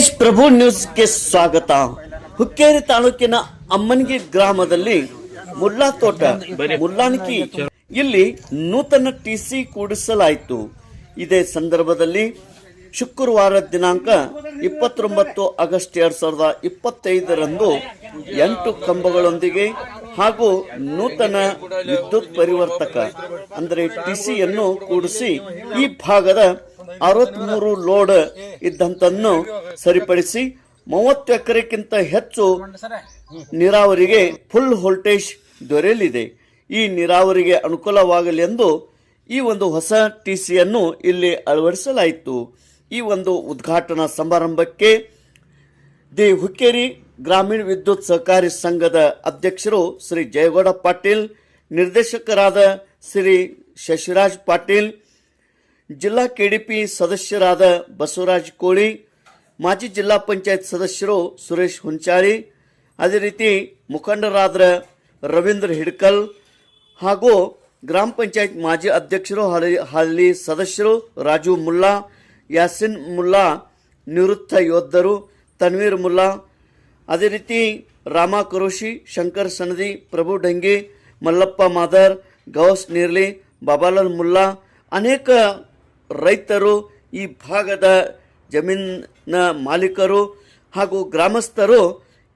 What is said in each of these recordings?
ತೇಜ್ ಪ್ರಭು ನ್ಯೂಸ್ಗೆ ಸ್ವಾಗತ. ಹುಕ್ಕೇರಿ ತಾಲೂಕಿನ ಅಮ್ಮನಗಿ ಗ್ರಾಮದಲ್ಲಿ ಮುಲ್ಲಾ ತೋಟ ಮುಲ್ಲಾನಕಿ ಇಲ್ಲಿ ನೂತನ ಟಿಸಿ ಕೂಡಿಸಲಾಯಿತು. ಇದೇ ಸಂದರ್ಭದಲ್ಲಿ ಶುಕ್ರವಾರ ದಿನಾಂಕ ಇಪ್ಪತ್ತೊಂಬತ್ತು ಆಗಸ್ಟ್ ಎರಡ್ ಸಾವಿರದ ಇಪ್ಪತ್ತೈದರಂದು ಎಂಟು ಕಂಬಗಳೊಂದಿಗೆ ಹಾಗೂ ನೂತನ ವಿದ್ಯುತ್ ಪರಿವರ್ತಕ, ಅಂದರೆ ಟಿಸಿಯನ್ನು ಕೂಡಿಸಿ ಈ ಭಾಗದ ಅರವತ್ಮೂರು ಲೋಡ್ ಇದ್ದಂತನ್ನು ಸರಿಪಡಿಸಿ ಮೂವತ್ತು ಎಕರೆಕ್ಕಿಂತ ಹೆಚ್ಚು ನೀರಾವರಿಗೆ ಫುಲ್ ವೋಲ್ಟೇಜ್ ದೊರೆಯಲಿದೆ. ಈ ನೀರಾವರಿಗೆ ಅನುಕೂಲವಾಗಲಿ ಎಂದು ಈ ಒಂದು ಹೊಸ ಟಿ ಸಿಯನ್ನು ಇಲ್ಲಿ ಅಳವಡಿಸಲಾಯಿತು. ಈ ಒಂದು ಉದ್ಘಾಟನಾ ಸಮಾರಂಭಕ್ಕೆ ದಿ ಹುಕ್ಕೇರಿ ಗ್ರಾಮೀಣ ವಿದ್ಯುತ್ ಸಹಕಾರಿ ಸಂಘದ ಅಧ್ಯಕ್ಷರು ಶ್ರೀ ಜಯಗೌಡ ಪಾಟೀಲ್, ನಿರ್ದೇಶಕರಾದ ಶ್ರೀ ಶಶಿರಾಜ್ ಪಾಟೀಲ್ ಜಿಲ್ಲಾ ಕೆಡಿಪಿ ಸದಸ್ಯರಾದ ಬಸವರಾಜ್ ಕೋಳಿ, ಮಾಜಿ ಜಿಲ್ಲಾ ಪಂಚಾಯತ್ ಸದಸ್ಯರು ಸುರೇಶ್ ಹುಂಚಾಳಿ, ಅದೇ ರೀತಿ ಮುಖಂಡರಾದ ರವೀಂದ್ರ ಹಿಡ್ಕಲ್ ಹಾಗೂ ಗ್ರಾಮ ಪಂಚಾಯತ್ ಮಾಜಿ ಅಧ್ಯಕ್ಷರು ಹಾಲಿ ಹಾಲಿ ಸದಸ್ಯರು ರಾಜು ಮುಲ್ಲಾ, ಯಾಸಿನ್ ಮುಲ್ಲಾ, ನಿವೃತ್ತ ಯೋಧರು ತನ್ವೀರ್ ಮುಲ್ಲಾ, ಅದೇ ರೀತಿ ರಾಮ ಕರೋಶಿ ಶಂಕರ್ ಸನದಿ, ಪ್ರಭು ಡಂಗಿ, ಮಲ್ಲಪ್ಪ ಮಾದರ್, ಗೌಸ್ ನೀರ್ಲಿ, ಬಾಬಾಲಾಲ್ ಮುಲ್ಲಾ, ಅನೇಕ ರೈತರು, ಈ ಭಾಗದ ಜಮೀನಿನ ಮಾಲೀಕರು ಹಾಗೂ ಗ್ರಾಮಸ್ಥರು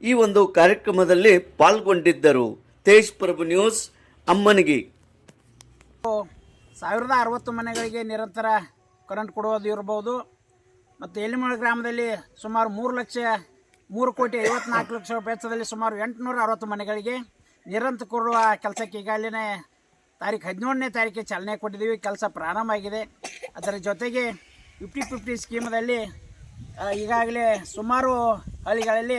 ಈ ಒಂದು ಕಾರ್ಯಕ್ರಮದಲ್ಲಿ ಪಾಲ್ಗೊಂಡಿದ್ದರು. ತೇಜ್ ಪ್ರಭು ನ್ಯೂಸ್, ಅಮ್ಮನಿಗೆ. ಸಾವಿರದ ಅರವತ್ತು ಮನೆಗಳಿಗೆ ನಿರಂತರ ಕರೆಂಟ್ ಕೊಡುವುದು ಇರ್ಬೋದು. ಮತ್ತು ಎಲ್ಲಿಮಳ ಗ್ರಾಮದಲ್ಲಿ ಸುಮಾರು ಮೂರು ಲಕ್ಷ, ಮೂರು ಕೋಟಿ ಐವತ್ನಾಲ್ಕು ಲಕ್ಷ ವೆಚ್ಚದಲ್ಲಿ ಸುಮಾರು ಎಂಟುನೂರ ಅರವತ್ತು ಮನೆಗಳಿಗೆ ನಿರಂತರ ಕೊಡುವ ಕೆಲಸಕ್ಕೆ ಈಗಾಗಲೇ ತಾರೀಕು ಹದಿನೇಳನೇ ತಾರೀಕಿಗೆ ಚಾಲನೆ ಕೊಟ್ಟಿದ್ದೀವಿ. ಕೆಲಸ ಪ್ರಾರಂಭ ಆಗಿದೆ. ಅದರ ಜೊತೆಗೆ ಫಿಫ್ಟಿ ಫಿಫ್ಟಿ ಸ್ಕೀಮದಲ್ಲಿ ಈಗಾಗಲೇ ಸುಮಾರು ಹಳ್ಳಿಗಳಲ್ಲಿ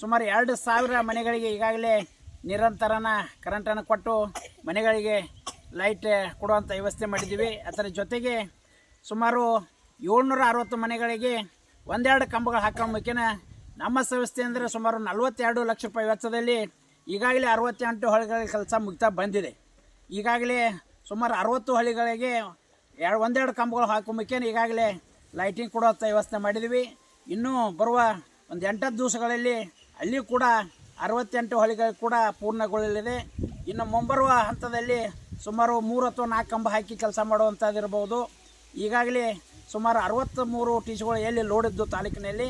ಸುಮಾರು ಎರಡು ಸಾವಿರ ಮನೆಗಳಿಗೆ ಈಗಾಗಲೇ ನಿರಂತರನ ಕರೆಂಟನ್ನು ಕೊಟ್ಟು ಮನೆಗಳಿಗೆ ಲೈಟ್ ಕೊಡುವಂಥ ವ್ಯವಸ್ಥೆ ಮಾಡಿದ್ದೀವಿ. ಅದರ ಜೊತೆಗೆ ಸುಮಾರು ಏಳ್ನೂರ ಅರವತ್ತು ಮನೆಗಳಿಗೆ ಒಂದೆರಡು ಕಂಬಗಳು ಹಾಕೋ ನಮ್ಮ ಸಂಸ್ಥೆ ಅಂದರೆ ಸುಮಾರು ನಲವತ್ತೆರಡು ಲಕ್ಷ ರೂಪಾಯಿ ವೆಚ್ಚದಲ್ಲಿ ಈಗಾಗಲೇ ಅರವತ್ತೆಂಟು ಹಳ್ಳಿಗಳ ಕೆಲಸ ಮುಗ್ತಾ ಬಂದಿದೆ. ಈಗಾಗಲೇ ಸುಮಾರು ಅರವತ್ತು ಹಳ್ಳಿಗಳಿಗೆ ಎರಡು, ಒಂದೆರಡು ಕಂಬಗಳು ಹಾಕೋ ಮುಖೇನ ಈಗಾಗಲೇ ಲೈಟಿಂಗ್ ಕೂಡ ವ್ಯವಸ್ಥೆ ಮಾಡಿದ್ವಿ ಇನ್ನೂ ಬರುವ ಒಂದು ಎಂಟತ್ತು ದಿವಸಗಳಲ್ಲಿ ಅಲ್ಲಿ ಕೂಡ ಅರವತ್ತೆಂಟು ಹಳ್ಳಿಗಳು ಕೂಡ ಪೂರ್ಣಗೊಳ್ಳಲಿದೆ. ಇನ್ನು ಮುಂಬರುವ ಹಂತದಲ್ಲಿ ಸುಮಾರು ಮೂರು ಅಥವಾ ನಾಲ್ಕು ಕಂಬ ಹಾಕಿ ಕೆಲಸ ಮಾಡುವಂಥದ್ದಿರ್ಬೋದು ಈಗಾಗಲೇ ಸುಮಾರು ಅರವತ್ತ್ ಮೂರು ಟೀಸ್ಗಳು ಎಲ್ಲಿ ಲೋಡಿದ್ದು ತಾಲೂಕಿನಲ್ಲಿ,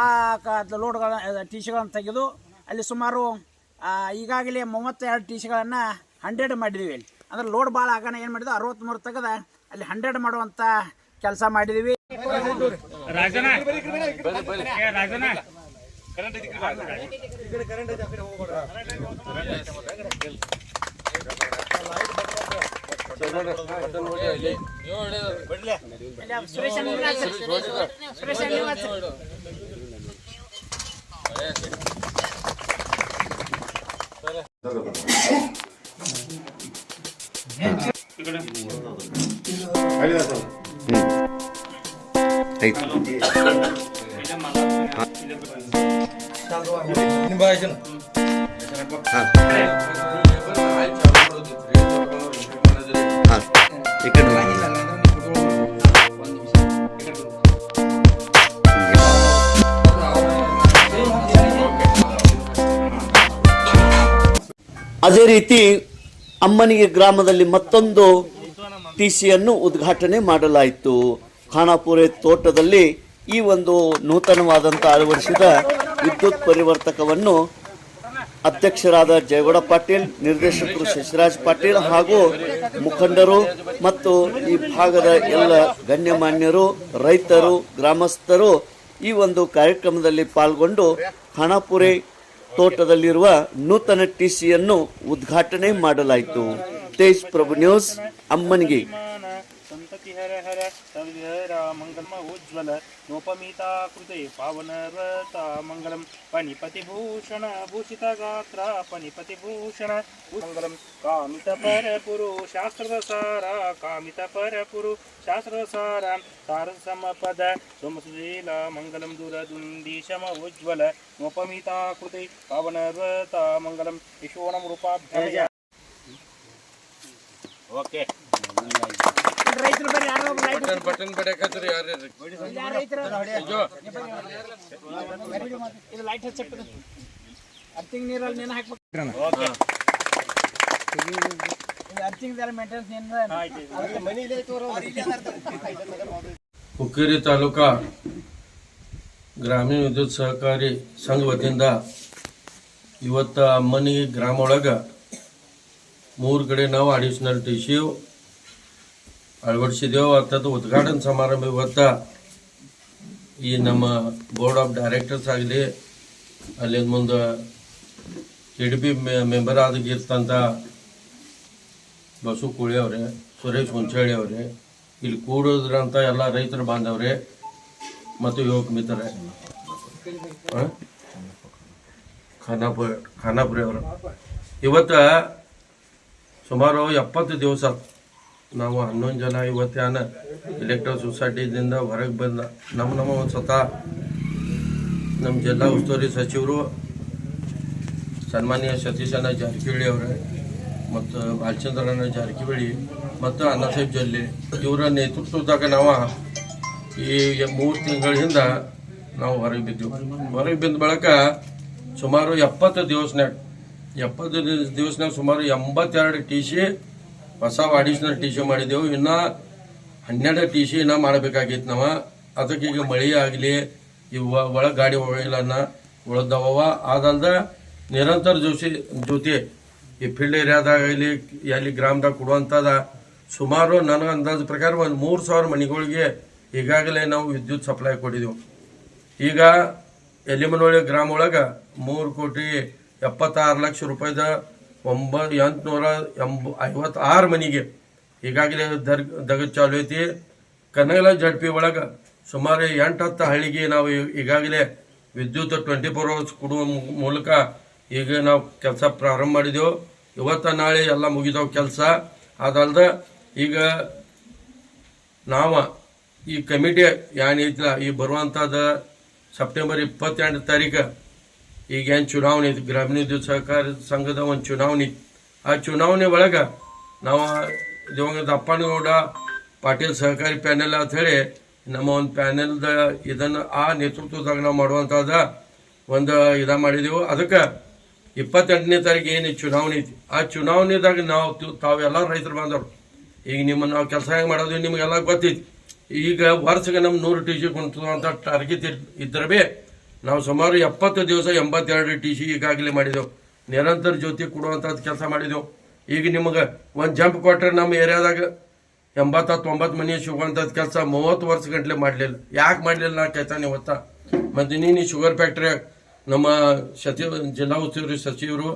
ಆ ಕ ಲೋಡ್ಗಳ ಟೀಸ್ಗಳನ್ನು ತೆಗೆದು ಅಲ್ಲಿ ಸುಮಾರು ಈಗಾಗಲೇ ಮೂವತ್ತೆರಡು ಟೀಸ್ಗಳನ್ನು ಹಂಡ್ರೆಡ್ ಮಾಡಿದ್ದೀವಿ ಅಲ್ಲಿ ಅಂದ್ರೆ ಲೋಡ್ ಭಾಳ ಆಗೋಣ ಏನು ಮಾಡಿದ್ವಿ? ಅರವತ್ತ್ಮೂರು ತೆಗೆದ ಅಲ್ಲಿ ಹಂಡ್ರೆಡ್ ಮಾಡುವಂಥ ಕೆಲಸ ಮಾಡಿದ್ದೀವಿ ಸುರೇಶ ಸುರೇಶ ಅದೇ ರೀತಿ ಅಮ್ಮನಿಗೆ ಗ್ರಾಮದಲ್ಲಿ ಮತ್ತೊಂದು ಟಿಸಿಯನ್ನು ಉದ್ಘಾಟನೆ ಮಾಡಲಾಯಿತು. ಖಾನಾಪುರೆ ತೋಟದಲ್ಲಿ ಈ ಒಂದು ನೂತನವಾದಂತ ಅಳವಡಿಸಿದ ವಿದ್ಯುತ್ ಪರಿವರ್ತಕವನ್ನು ಅಧ್ಯಕ್ಷರಾದ ಜಯಗೌಡ ಪಾಟೀಲ್, ನಿರ್ದೇಶಕರು ಶಶಿರಾಜ್ ಪಾಟೀಲ್ ಹಾಗೂ ಮುಖಂಡರು ಮತ್ತು ಈ ಭಾಗದ ಎಲ್ಲ ಗಣ್ಯಮಾನ್ಯರು, ರೈತರು, ಗ್ರಾಮಸ್ಥರು ಈ ಒಂದು ಕಾರ್ಯಕ್ರಮದಲ್ಲಿ ಪಾಲ್ಗೊಂಡು ಖಾನಾಪುರೆ ತೋಟದಲ್ಲಿರುವ ನೂತನ ಟಿಸಿಯನ್ನು ಉದ್ಘಾಟನೆ ಮಾಡಲಾಯಿತು. ತೇಜ್ ಪ್ರಭು ನ್ಯೂಸ್ ಅಮ್ಮನಿಗೆ. तव्य मङ्गलम उज्ज्वल नोपमिताकृते पावनरता मङ्गलं पणिपतिभूषण भूषितगात्रा पणिपतिभूषण मङ्गलं कामितपरपुरु शास्त्रसारा कामितपरपुरु शास्त्रसारा तारसमपद सोमसुशील मङ्गलं दुरदुन्दीशम उज्ज्वल नोपमिताकृते पावनरता मङ्गलं विशोणं रूपाभ्य ओके ಓಕೆ ಯಾರು ರೈತರು ಬರ್ರಿ ಯಾರೋ ಒಬ್ರು ಬಟನ್ ಬಟನ್ ಬಡಿಯಾಕತ್ರಿ ಯಾರ್ರಿ ಯಾರು ರೈತರು ಅಯ್ಯೋ ಇದು ಲೈಟ್ ಹಚ್ಚಪ್ಪ ಅರ್ತಿಂಗ್ ನೀರಲ್ಲಿ ನೆನೆ ಹಾಕ್ಬೇಕು ಮೇಂಟೆನೆನ್ಸ್ ಹುಕ್ಕೇರಿ ತಾಲೂಕಾ ಗ್ರಾಮೀಣ ವಿದ್ಯುತ್ ಸಹಕಾರಿ ಸಂಘ ವತಿಯಿಂದ ಇವತ್ತು ಅಮ್ಮನಿ ಗ್ರಾಮ ಒಳಗೆ ಮೂರು ಕಡೆ ನಾವು ಅಡಿಷನಲ್ ಟಿ ಸಿ ಅಳವಡಿಸಿದೆವು ಅಂಥದ್ದು ಉದ್ಘಾಟನಾ ಸಮಾರಂಭ ಇವತ್ತು ಈ ನಮ್ಮ ಬೋರ್ಡ್ ಆಫ್ ಡೈರೆಕ್ಟರ್ಸ್ ಆಗಲಿ, ಅಲ್ಲಿಂದ ಮುಂದೆ ಕೆ ಡಿ ಪಿ ಮೆಂಬರ್ ಆಗಿರ್ತಂಥ ಬಸು ಕೋಳಿ ಅವರೇ, ಸುರೇಶ್ ಹುಂಚಳ್ಳಿ ಅವರೇ, ಇಲ್ಲಿ ಕೂಡೋದ್ರಂಥ ಎಲ್ಲ ರೈತರ ಬಾಂಧವ್ರೆ ಮತ್ತು ಯುವಕ ಮಿತ್ರರೇ ಆ? ಖಾನಾಪುರ ಖಾನಾಪುರಿ ಅವರು ಇವತ್ತು ಸುಮಾರು ಎಪ್ಪತ್ತು ದಿವಸ ನಾವು ಹನ್ನೊಂದು ಜನ ಇವತ್ತಾನ ಇಲೆಕ್ಟ್ರಿಕ್ ಸೊಸೈಟಿದಿಂದ ಹೊರಗೆ ಬಂದ. ನಮ್ಮ ನಮ್ಮ ಸ್ವತಃ ನಮ್ಮ ಜಿಲ್ಲಾ ಉಸ್ತುವಾರಿ ಸಚಿವರು ಸನ್ಮಾನ್ಯ ಸತೀಶಣ್ಣ ಜಾರಕಿಹೊಳಿ ಅವರೇ ಮತ್ತು ಬಾಲಚಂದ್ರಣ್ಣ ಜಾರಕಿಹೊಳಿ ಮತ್ತು ಅನ್ನಸಾಹೇಬ್ ಜಲ್ಲಿ ಇವರ ನೇತೃತ್ವದಾಗ ನಾವು ಈ ಮೂರು ತಿಂಗಳ ಹಿಂದ ನಾವು ಹೊರಗೆ ಬಿದ್ದೆವು. ಹೊರಗೆ ಬಿದ್ದ ಬಳಿಕ ಸುಮಾರು ಎಪ್ಪತ್ತು ದಿವಸನಾಗ ಎಪ್ಪತ್ತು ದಿವಸನಾಗ ಸುಮಾರು ಎಂಬತ್ತೆರಡು ಟಿ ಸಿ ಹೊಸ ಅಡಿಷನಲ್ ಟಿ ಸಿ ಮಾಡಿದೆವು. ಇನ್ನು ಹನ್ನೆರಡು ಟಿ ಸಿ ಇನ್ನ ಮಾಡಬೇಕಾಗಿತ್ತು ನಾವು ಅದಕ್ಕೆ ಈಗ ಮಳೆ ಆಗಲಿ ಇವು ಒಳಗೆ ಗಾಡಿ ಹೋಗಿಲ್ಲನ್ನ ಉಳ್ದವ ಅದಲ್ದ ನಿರಂತರ ಜೋಶಿ ಜೊತೆ ಈ ಫೀಲ್ಡ್ ಏರಿಯಾದಾಗಲಿ ಎಲ್ಲಿ ಗ್ರಾಮದಾಗ ಕೊಡುವಂಥದ ಸುಮಾರು ನನಗೆ ಪ್ರಕಾರ ಒಂದು ಮೂರು ಸಾವಿರ ಮನೆಗಳಿಗೆ ಈಗಾಗಲೇ ನಾವು ವಿದ್ಯುತ್ ಸಪ್ಲೈ ಕೊಟ್ಟಿದ್ದೆವು ಈಗ ಎಲಿಮನೊಳಿ ಗ್ರಾಮ ಒಳಗೆ ಮೂರು ಕೋಟಿ ಎಪ್ಪತ್ತಾರು ಲಕ್ಷ ರೂಪಾಯಿದ ಒಂಬ ಎಂಟುನೂರ ಎಂಬ ಐವತ್ತಾರು ಮನೆಗೆ ಈಗಾಗಲೇ ದರ್ ದಗ ಚಾಲು ಐತಿ. ಕನಗಲ ಜಡ್ಪಿ ಒಳಗೆ ಸುಮಾರು ಎಂಟು ಹತ್ತು ಹಳ್ಳಿಗೆ ನಾವು ಈಗಾಗಲೇ ವಿದ್ಯುತ್ ಟ್ವೆಂಟಿ ಫೋರ್ ಅವರ್ಸ್ ಕೊಡುವ ಮೂಲಕ ಈಗ ನಾವು ಕೆಲಸ ಪ್ರಾರಂಭ ಮಾಡಿದೆವು. ಇವತ್ತ ನಾಳೆ ಎಲ್ಲ ಮುಗಿದವು ಕೆಲಸ. ಅದಲ್ಲದೆ ಈಗ ನಾವು ಈ ಕಮಿಟಿ ಏನೈತಿಲ್ಲ ಈ ಬರುವಂಥದ್ದು ಸೆಪ್ಟೆಂಬರ್ ಇಪ್ಪತ್ತೆಂಟು ತಾರೀಕು ಈಗ ಏನು ಚುನಾವಣೆ ಐತಿ ಗ್ರಾಮೀಣ ಸಹಕಾರ ಸಂಘದ ಒಂದು ಚುನಾವಣೆ. ಆ ಚುನಾವಣೆ ಒಳಗೆ ನಾವು ದಿವಂಗತ ಅಪ್ಪನಗೌಡ, ಪಾಟೀಲ್ ಸಹಕಾರಿ ಪ್ಯಾನೆಲ್ ಅಂತ ಹೇಳಿ ನಮ್ಮ ಒಂದು ಪ್ಯಾನೆಲ್ದ ಇದನ್ನು ಆ ನೇತೃತ್ವದಾಗ ನಾವು ಮಾಡುವಂಥದ್ದು ಒಂದು ಇದ ಮಾಡಿದೆವು. ಅದಕ್ಕೆ ಇಪ್ಪತ್ತೆಂಟನೇ ತಾರೀಕು ಏನು ಚುನಾವಣೆ ಐತಿ? ಆ ಚುನಾವಣೆದಾಗ ನಾವು ತಾವೆಲ್ಲ ರೈತರು ಬಂದವರು. ಈಗ ನಿಮ್ಮನ್ನು ನಾವು ಕೆಲಸ ಹೆಂಗೆ ಮಾಡೋದು ನಿಮಗೆಲ್ಲ ಗೊತ್ತೈತಿ. ಈಗ ವರ್ಷಕ್ಕೆ ನಮ್ಮ ನೂರು ಟಿ ಸಿ ಅಂತ ಟಾರ್ಗೆಟ್ ಇದ್ದರೆ ಬಿ ನಾವು ಸುಮಾರು ಎಪ್ಪತ್ತು ದಿವಸ ಎಂಬತ್ತೆರಡು ಟಿ ಸಿ ಈಗಾಗಲೇ ಮಾಡಿದೆವು. ನಿರಂತರ ಜ್ಯೋತಿ ಕೊಡುವಂಥದ್ದು ಕೆಲಸ ಮಾಡಿದೆವು. ಈಗ ನಿಮಗೆ ಒಂದು ಜಂಪ್ ಕೊಟ್ಟರೆ ನಮ್ಮ ಏರಿಯಾದಾಗ ಎಂಬತ್ತ ತೊಂಬತ್ತು ಮನೆ ಸಿಗುವಂಥದ್ದು ಕೆಲಸ ಮೂವತ್ತು ವರ್ಷ ಗಂಟಲೆ ಮಾಡಲಿಲ್ಲ. ಯಾಕೆ ಮಾಡಲಿಲ್ಲ ನಾ ಕೇಳ್ತಾನೆ ಇವತ್ತ ಮತ್ತು ನೀನು ಶುಗರ್ ಫ್ಯಾಕ್ಟ್ರಿ, ನಮ್ಮ ಸಚಿವ ಜಿಲ್ಲಾ ಉಸ್ತುವಾರಿ ಸಚಿವರು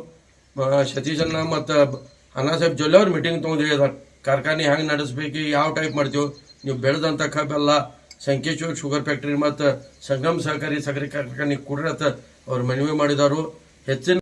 ಸತೀಶ್ ಸತೀಶಣ್ಣ ಮತ್ತು ಅಣ್ಣಾಸಾಹೇಬ್ ಜೊಲ್ಲೆ ಅವ್ರು ಮೀಟಿಂಗ್ ತೊಗೊಂಡಿದ್ದಾರೆ ಕಾರ್ಖಾನೆ ಹೆಂಗೆ ನಡೆಸ್ಬೇಕು, ಯಾವ ಟೈಪ್ ಮಾಡ್ತೀವಿ, ನೀವು ಬೆಳೆದಂಥ ಕಬ್ಬೆಲ್ಲ ಸಂಕೇಶ್ವರ ಶುಗರ್ ಫ್ಯಾಕ್ಟರಿ ಮತ್ತು ಸಂಗಮ್ ಸಹಕಾರಿ ಸಕ್ಕರೆ ಕಾರ್ಖಾನೆ ಕೂಡ ಅವರು ಮನವಿ ಮಾಡಿದಾರು ಹೆಚ್ಚಿನ